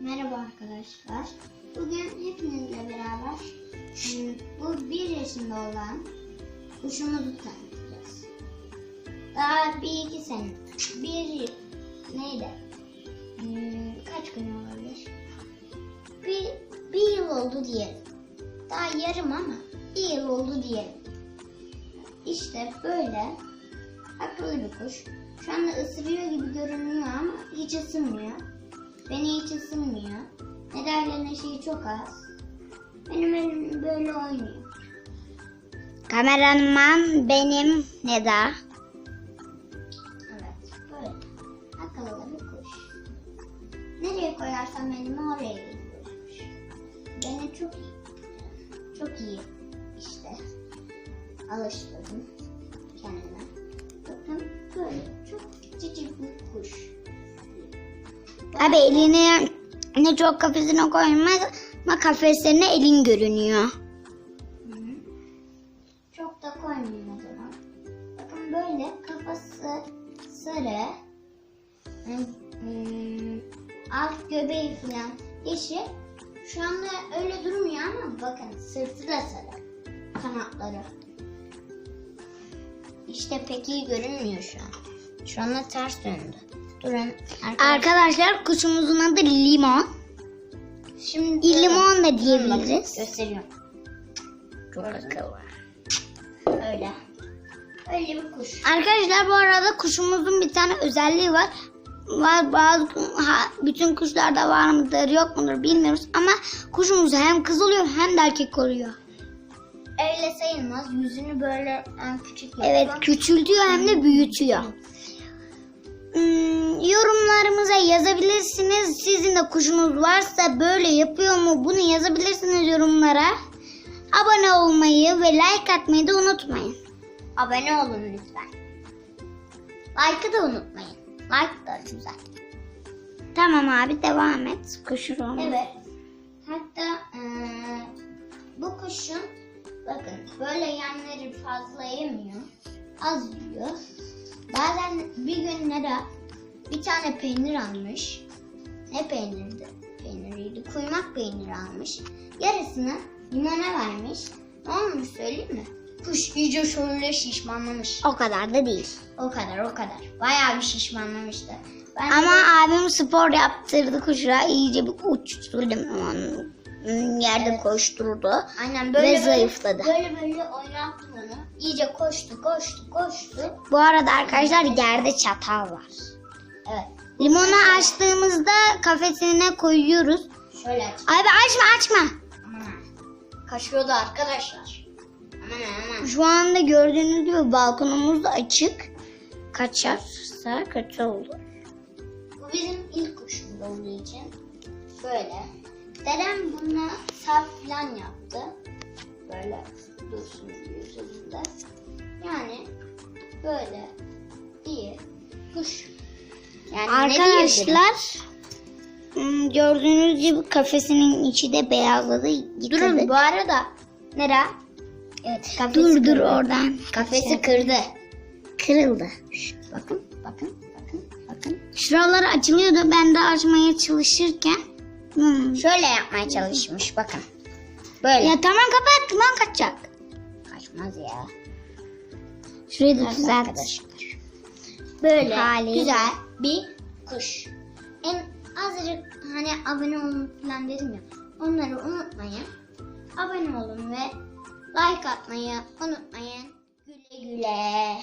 Merhaba arkadaşlar. Bugün hepinizle beraber hmm, bu bir yaşında olan kuşumuzu tanıtacağız. Daha bir iki sene, bir neydi? Hmm, kaç gün olabilir? Bir, bir yıl oldu diyelim. Daha yarım ama bir yıl oldu diyelim. İşte böyle akıllı bir kuş. Şu anda ısırıyor gibi görünüyor ama hiç ısırmıyor. Beni hiç ısınmıyor. Medalyonun şeyi çok az. Benim elim böyle oynuyor. Kameraman benim Neda. Evet böyle. Akıllı bir kuş. Nereye koyarsam elimi oraya gidiyormuş. Beni çok iyi. Çok iyi işte. Alıştırdım Abi elini ne çok kafesine koyma ama kafeslerine elin görünüyor. Çok da koymayayım o zaman. Bakın böyle kafası sarı. Hmm, alt göbeği falan yeşil. Şu anda öyle durmuyor ama bakın sırtı da sarı. Kanatları. İşte pek iyi görünmüyor şu an. Şu anda ters döndü. Durun. arkadaşlar. Arkadaşlar kuşumuzun adı Limon. Şimdi Limon da diyebiliriz. gösteriyorum. Çok akıllı. Öyle. Öyle bir kuş. Arkadaşlar bu arada kuşumuzun bir tane özelliği var. Var bazı ha, bütün kuşlarda var mıdır yok mudur bilmiyoruz ama kuşumuz hem kız oluyor hem de erkek oluyor. Öyle sayılmaz. Yüzünü böyle en küçük. Evet küçültüyor hem de büyütüyor. Hmm, yorumlarımıza yazabilirsiniz. Sizin de kuşunuz varsa böyle yapıyor mu bunu yazabilirsiniz yorumlara. Abone olmayı ve like atmayı da unutmayın. Abone olun lütfen. Like'ı da unutmayın. Like da güzel. Tamam abi devam et. Kuşum. Evet. Hatta eee, bu kuşun bakın böyle yemleri fazla yemiyor. Az yiyor. Bazen bir gün Nera bir tane peynir almış. Ne peynirdi? Peyniriydi. Kuymak peyniri almış. Yarısını limona vermiş. Ne olmuş söyleyeyim mi? Kuş iyice şöyle şişmanlamış. O kadar da değil. O kadar o kadar. Bayağı bir şişmanlamıştı. Ben Ama abim spor yaptırdı kuşa. iyice bir uçtu limon. Yerde koşturdu. Aynen böyle Ve böyle, zayıfladı. Böyle böyle oynattım onu. İyice koştu koştu koştu. Bu arada arkadaşlar yerde çatal var. Evet. Limonu açtığımızda kafesine koyuyoruz. Şöyle aç. Abi açma açma. Aman. Kaçıyordu arkadaşlar. Aman aman. Şu anda gördüğünüz gibi balkonumuz da açık. Kaçarsa kötü olur. Bu bizim ilk kuşumuz olduğu için böyle. Dedem buna sap falan yaptı. Böyle dursun diye üzerinde. Yani böyle iyi kuş. Yani? Arkadaşlar hmm, gördüğünüz gibi kafesinin içi de beyazladı. Yıkadı. Durun bu arada. Nera? Evet kafesi Dur dur kırdı. oradan. Kafesi kırdı. kırıldı. Bakın bakın bakın bakın. Şuraları açılıyordu. Ben de açmaya çalışırken. Hmm. Şöyle yapmaya çalışmış bakın. Böyle. Ya tamam kapat. Tamam kaçacak. Kaçmaz ya. Şurayı da düzelt. arkadaşlar. Böyle Hali. güzel bir kuş. En azıcık hani abone olun falan dedim ya. Onları unutmayın. Abone olun ve like atmayı unutmayın. Güle güle.